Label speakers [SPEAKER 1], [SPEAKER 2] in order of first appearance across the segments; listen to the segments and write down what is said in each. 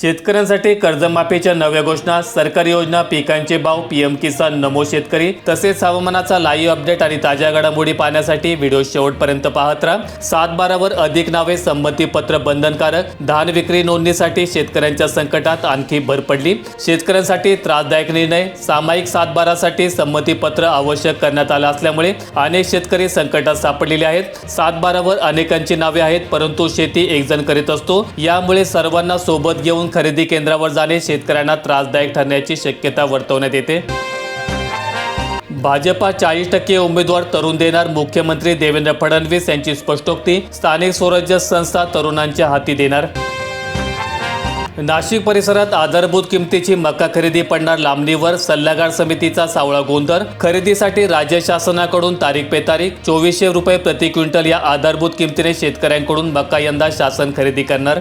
[SPEAKER 1] शेतकऱ्यांसाठी कर्जमाफीच्या नव्या घोषणा सरकारी योजना पिकांचे भाव पीएम किसान नमो शेतकरी तसेच हवामानाचा लाईव्ह अपडेट आणि ताज्या घडामोडी पाहण्यासाठी व्हिडिओ शेवटपर्यंत पाहत राहा. सात बारावर अधिक नावे संमतीपत्र बंधनकारक धान विक्री नोंदणीसाठी शेतकऱ्यांच्या संकटात आणखी भर पडली. शेतकऱ्यांसाठी त्रासदायक निर्णय सामायिक सात बारासाठी संमतीपत्र आवश्यक करण्यात आलं असल्यामुळे अनेक शेतकरी संकटात सापडलेले आहेत. सात बारावर अनेकांची नावे आहेत परंतु शेती एकजण करीत असतो. यामुळे सर्वांना सोबत घेऊन जाऊन खरेदी केंद्रावर जाणे शेतकऱ्यांना त्रासदायक ठरण्याची शक्यता वर्तवण्यात येते. भाजपा चाळीस टक्के उमेदवार तरुण देणार मुख्यमंत्री देवेंद्र फडणवीस यांची स्पष्टोक्ती स्थानिक स्वराज्य संस्था तरुणांच्या हाती देणार. नाशिक परिसरात आधारभूत किमतीची मका खरेदी पडणार लांबणीवर सल्लागार समितीचा सावळा गोंधळ. खरेदीसाठी राज्य शासनाकडून तारीख पे तारीख चोवीसशे रुपये प्रति क्विंटल या आधारभूत किमतीने शेतकऱ्यांकडून मका यंदा शासन खरेदी करणार.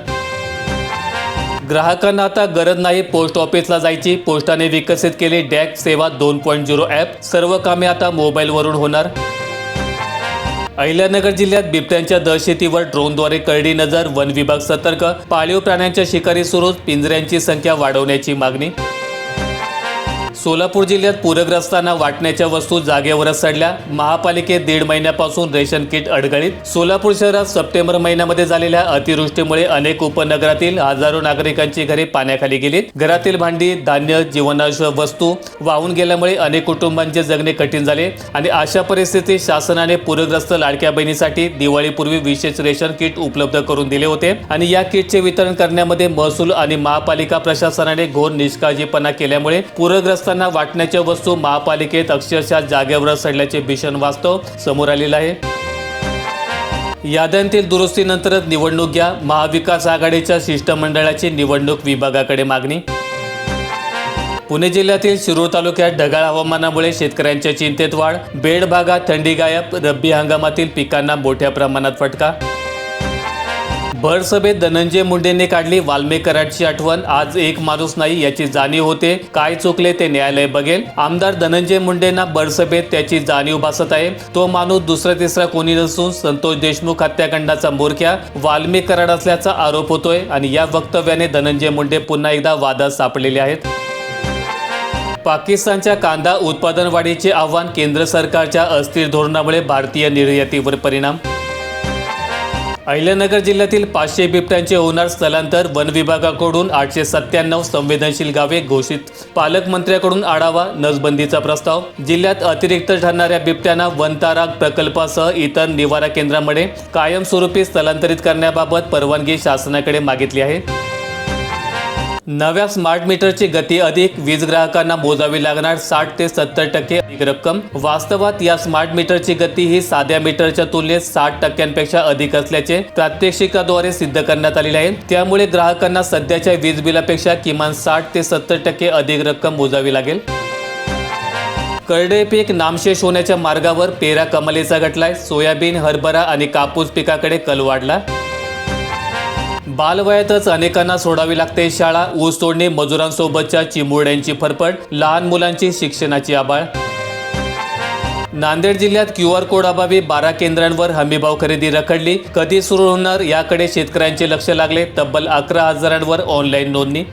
[SPEAKER 1] ग्राहकांना आता गरज नाही पोस्ट ऑफिसला जायची. पोस्टाने विकसित केली डॅक सेवा दोन पॉईंट झिरो ॲप. सर्व कामे आता मोबाईलवरून होणार. अहिल्यानगर जिल्ह्यात बिबट्यांच्या दहशतीवर ड्रोनद्वारे करडी नजर. वन विभाग सतर्क. पाळीव प्राण्यांच्या शिकारी सुरू पिंजऱ्यांची संख्या वाढवण्याची मागणी. सोलापूर जिल्ह्यात पूरग्रस्तांना वाटण्याच्या वस्तू जागेवरच सडल्या. महापालिकेत दीड महिन्यापासून रेशन किट अडगळीत. सोलापूर शहरात सप्टेंबर महिन्यामध्ये झालेल्या अतिवृष्टीमुळे अनेक उपनगरातील हजारो नागरिकांची घरे पाण्याखाली गेली घरातील भांडी धान्य जीवनावश्यक वस्तू वाहून गेल्यामुळे अनेक कुटुंबांचे जगणे कठीण झाले आणि अशा परिस्थितीत शासनाने पूरग्रस्त लाडक्या बहिणीसाठी दिवाळीपूर्वी विशेष रेशन किट उपलब्ध करून दिले होते आणि या किटचे वितरण करण्यामध्ये महसूल आणि महापालिका प्रशासनाने घोर निष्काळजीपणा केल्यामुळे पूरग्रस्तांना वाटण्याच्या वस्तू महापालिकेत अक्षरशः जागेवर सडल्याचे भीषण वास्तव समोर आलेलं आहे. याद्यांतील दुरुस्तीनंतरच निवडणूक घ्या. महाविकास आघाडीच्या शिष्टमंडळाची निवडणूक विभागाकडे मागणी. पुणे जिल्ह्यातील शिरूर तालुक्यात ढगाळ हवामानामुळे शेतकऱ्यांच्या चिंतेत वाढ. बेड भागात थंडी गायब. रब्बी हंगामातील पिकांना मोठ्या प्रमाणात फटका. भरसभेत धनंजय मुंडेंनी काढली वाल्मेकरांची आठवण. आज एक माणूस नाही याची जाणीव होते. काय चुकले ते न्यायालय बघेल. आमदार धनंजय मुंडेंना भरसभेत त्याची जाणीव भासत आहे. तो माणूस दुसरा तिसरा कोणी नसून संतोष देशमुख हत्याकांडाचा मोरक्या वाल्मिक कराड असल्याचा आरोप होतोय आणि या वक्तव्याने धनंजय मुंडे पुन्हा एकदा वादात सापडलेले आहेत. पाकिस्तानच्या कांदा उत्पादन वाढीचे आव्हान केंद्र सरकारच्या अस्थिर धोरणामुळे भारतीय निर्यातीवर परिणाम अहिल्यानगर जिल्ह्यातील पाचशे बिबट्यांचे होणार स्थलांतर वन विभागाकडून आठशे सत्त्याण्णव संवेदनशील गावे घोषित. पालकमंत्र्याकडून आढावा नसबंदीचा प्रस्ताव. जिल्ह्यात अतिरिक्त ठरणाऱ्या बिबट्यांना वनतारा प्रकल्पासह इतर निवारा केंद्रामध्ये कायमस्वरूपी स्थलांतरित करण्याबाबत परवानगी शासनाकडे मागितली आहे. नव्या स्मार्ट मीटरची गती अधिक वीज ग्राहकांना मोजावी लागणार साठ ते सत्तर टक्के अधिक रक्कम. वास्तवात या स्मार्ट मीटरची गती ही साध्या मीटरच्या तुलनेत साठ टक्क्यांपेक्षा अधिक असल्याचे प्रात्यक्षिकाद्वारे सिद्ध करण्यात आलेले आहे. त्यामुळे ग्राहकांना सध्याच्या वीज बिलापेक्षा किमान साठ ते सत्तर टक्के अधिक रक्कम मोजावी लागेल. करडे पीक नामशेष होण्याच्या मार्गावर पेरा कमालीचा घटलाय सोयाबीन हरभरा आणि कापूस पिकाकडे कल वाढला. बालवयातच अनेकांना सोडावी लागते शाळा. ऊस तोडणे मजुरांसोबतच्या चिमुरड्यांची फरफड लहान मुलांची शिक्षणाची आबाळ. नांदेड जिल्ह्यात क्यू आर कोड अभावी बारा केंद्रांवर हमीभाव खरेदी रखडली. कधी सुरू होणार याकडे शेतकऱ्यांचे लक्ष लागले. तब्बल अकरा हजारांवर ऑनलाईन नोंदणी.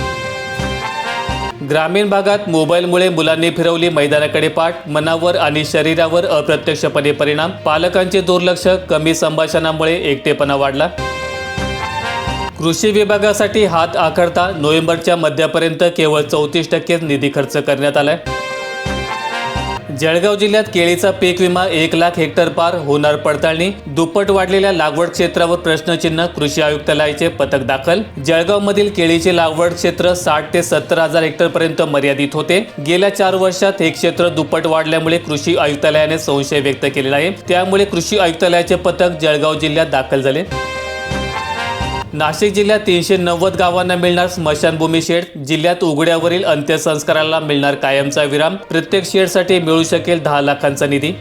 [SPEAKER 1] ग्रामीण भागात मोबाईलमुळे मुलांनी फिरवली मैदानाकडे पाठ. मनावर आणि शरीरावर अप्रत्यक्षपणे परिणाम. पालकांचे दुर्लक्ष कमी संभाषणामुळे एकटेपणा वाढला. कृषी विभागासाठी हात आखडता नोव्हेंबरच्या मध्यापर्यंत केवळ चौतीस टक्केच निधी खर्च करण्यात आलाय. जळगाव जिल्ह्यात केळीचा पीक विमा एक लाख हेक्टर पार होणार पडताळणी दुप्पट वाढलेल्या लागवड क्षेत्रावर प्रश्नचिन्ह कृषी आयुक्तालयाचे पथक दाखल. जळगावमधील केळीचे लागवड क्षेत्र साठ ते सत्तर हजार हेक्टर पर्यंत मर्यादित होते. गेल्या चार वर्षात हे क्षेत्र दुप्पट वाढल्यामुळे कृषी आयुक्तालयाने संशय व्यक्त केलेला आहे. त्यामुळे कृषी आयुक्तालयाचे पथक जळगाव जिल्ह्यात दाखल झाले. नाशिक जिल्ह्यात तीनशे नव्वद गावांना मिळणार स्मशानभूमी शेड. जिल्ह्यात उघड्यावरील अंत्यसंस्काराला मिळणार कायमचा विराम. प्रत्येक शेडसाठी मिळू शकेल दहा लाखांचा निधी.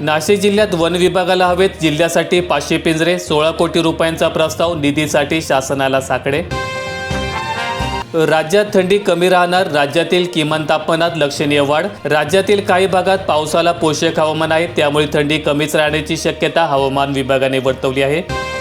[SPEAKER 1] नाशिक जिल्ह्यात वन विभागाला हवेत. जिल्ह्यासाठी पाचशे पिंजरे सोळा कोटी रुपयांचा प्रस्ताव निधीसाठी शासनाला साकडे. राज्यात थंडी कमी राहणार. राज्यातील किमान तापमानात लक्षणीय वाढ. राज्यातील काही भागात पावसाला पोषक हवामान आहे. त्यामुळे थंडी कमीच राहण्याची शक्यता हवामान विभागाने वर्तवली आहे.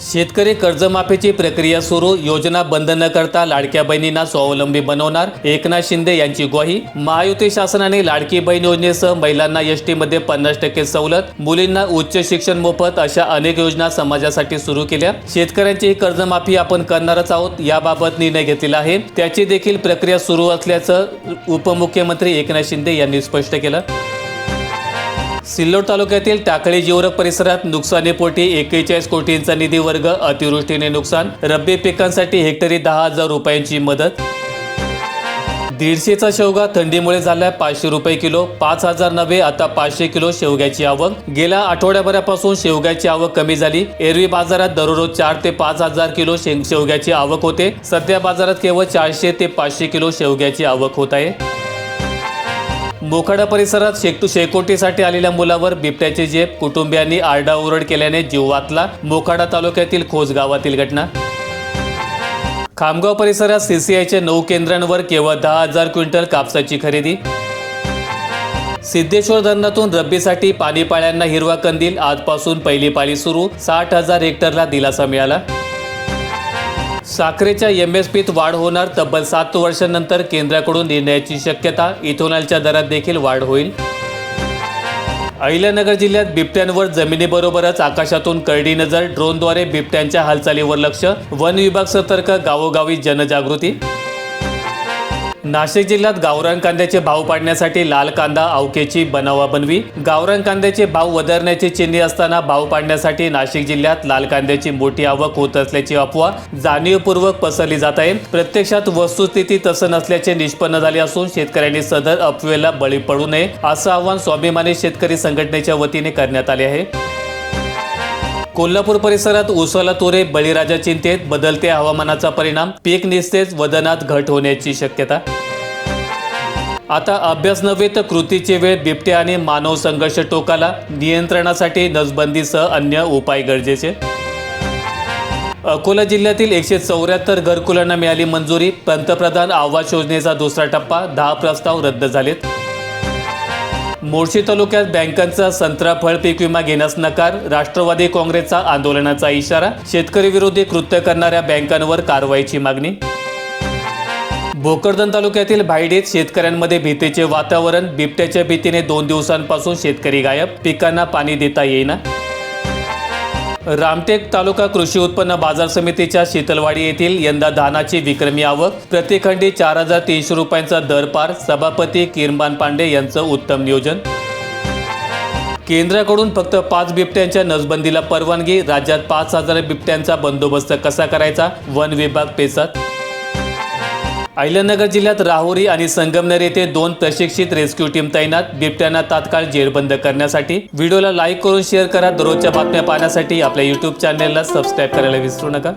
[SPEAKER 1] शेतकरी कर्जमाफीची प्रक्रिया सुरू योजना बंद न करता लाडक्या बहिणींना स्वावलंबी बनवणार एकनाथ शिंदे यांची ग्वाही. महायुती शासनाने लाडकी बहीण योजनेसह महिलांना एसमध्ये पन्नास टक्के सवलत मुलींना उच्च शिक्षण मोफत अशा अनेक योजना समाजासाठी सुरू केल्या. शेतकऱ्यांची कर्जमाफी आपण करणारच आहोत याबाबत निर्णय घेतलेला आहे. त्याची देखील प्रक्रिया सुरू असल्याचं उपमुख्यमंत्री एकनाथ शिंदे यांनी स्पष्ट केलं. सिल्लोड तालुक्यातील टाकळी जिवरक परिसरात नुकसानीपोटी एकेचाळीस कोटींचा निधी वर्ग अतिवृष्टीने नुकसान रब्बी पिकांसाठी हेक्टरी दहा हजार रुपयांची मदत. दीडशेचा शेवगा थंडीमुळे झालाय पाचशे रुपये किलो पाच हजार नव्हे आता पाचशे किलो शेवग्याची आवक. गेल्या आठवड्याभरापासून शेवग्याची आवक कमी झाली. एरवी बाजारात दररोज चार ते पाच हजार किलो शेवग्याची आवक होते. सध्या बाजारात केवळ चारशे ते पाचशे किलो शेवग्याची आवक होत आहे. मोखाडा परिसरात शेकटू शेकोटीसाठी आलेल्या मुलावर बिबट्याची जेब कुटुंबियांनी आरडाओरड केल्याने जीव वाचला. मोखाडा तालुक्यातील खोस गावातील घटना. खामगाव परिसरात सीसीआयच्या नऊ केंद्रांवर केवळ दहा हजार क्विंटल कापसाची खरेदी. सिद्धेश्वर धरणातून रब्बीसाठी पाणीपाळ्यांना हिरवा कंदील. आजपासून पहिली पाळी सुरू. साठ हजार हेक्टरला दिलासा मिळाला. साखरेच्या एम एस पीत वाढ होणार तब्बल सात वर्षांनंतर केंद्राकडून निर्णयाची शक्यता इथोनॉलच्या दरात देखील वाढ होईल. अहिल्यानगर जिल्ह्यात बिबट्यांवर जमिनीबरोबरच आकाशातून करडी नजर ड्रोनद्वारे बिबट्यांच्या हालचालीवर लक्ष वन विभाग सतर्क गावोगावी जनजागृती नाशिक जिल्ह्यात गावरान कांद्याचे भाव पाडण्यासाठी लाल कांदा अवकेची बनावाबनवी. गावरान कांद्याचे भाव वधारण्याची चिन्हे असताना भाव पाडण्यासाठी नाशिक जिल्ह्यात लाल कांद्याची मोठी आवक होत असल्याची अफवा जाणीवपूर्वक पसरली जात आहे. प्रत्यक्षात वस्तुस्थिती तसं नसल्याचे निष्पन्न झाले असून शेतकऱ्यांनी सदर अफवेला बळी पडू नये असं आवाहन स्वाभिमानी शेतकरी संघटनेच्या वतीने करण्यात आले आहे. कोल्हापूर परिसरात उसाला तोरे बळीराजा चिंतेत बदलते हवामानाचा परिणाम. पीक निस्तेज वदनात घट होण्याची शक्यता. आता अभ्यास नव्हे तर कृतीची वेळ बिबटे आणि मानव संघर्ष टोकाला नियंत्रणासाठी नसबंदीसह अन्य उपाय गरजेचे. अकोला जिल्ह्यातील एकशे चौऱ्याहत्तर घरकुलांना मिळाली मंजुरी. पंतप्रधान आवास योजनेचा दुसरा टप्पा. दहा प्रस्ताव रद्द झालेत. मोर्शी तालुक्यात बँकांचा संत्रा फळ पीक विमा घेण्यास नकार राष्ट्रवादी काँग्रेसचा आंदोलनाचा इशारा शेतकरी विरोधी कृत्य करणाऱ्या बँकांवर कारवाईची मागणी. भोकरदन तालुक्यातील भायडीत शेतकऱ्यांमध्ये भीतीचे वातावरण बिबट्याच्या भीतीने दोन दिवसांपासून शेतकरी गायब पिकांना पाणी देता येईना. रामटेक तालुका कृषी उत्पन्न बाजार समितीच्या शीतलवाडी येथील यंदा धानाची विक्रमी आवक प्रतिखंडी चार हजार तीनशे रुपयांचा दर पार सभापती किरमान पांडे यांचं उत्तम नियोजन. केंद्राकडून फक्त पाच बिबट्यांच्या नसबंदीला परवानगी राज्यात पाच हजार बिबट्यांचा बंदोबस्त कसा करायचा? वन विभाग पेचात अहिल्यानगर जिल्ह्यात राहुरी आणि संगमनेर येथे दोन प्रशिक्षित रेस्क्यू टीम तैनात. बिबट्यांना तात्काळ जेरबंद करण्यासाठी. व्हिडिओला लाईक करून शेअर करा. दररोजच्या बातम्या पाहण्यासाठी आपल्या यूट्यूब चॅनेलला सबस्क्राईब करायला विसरू नका.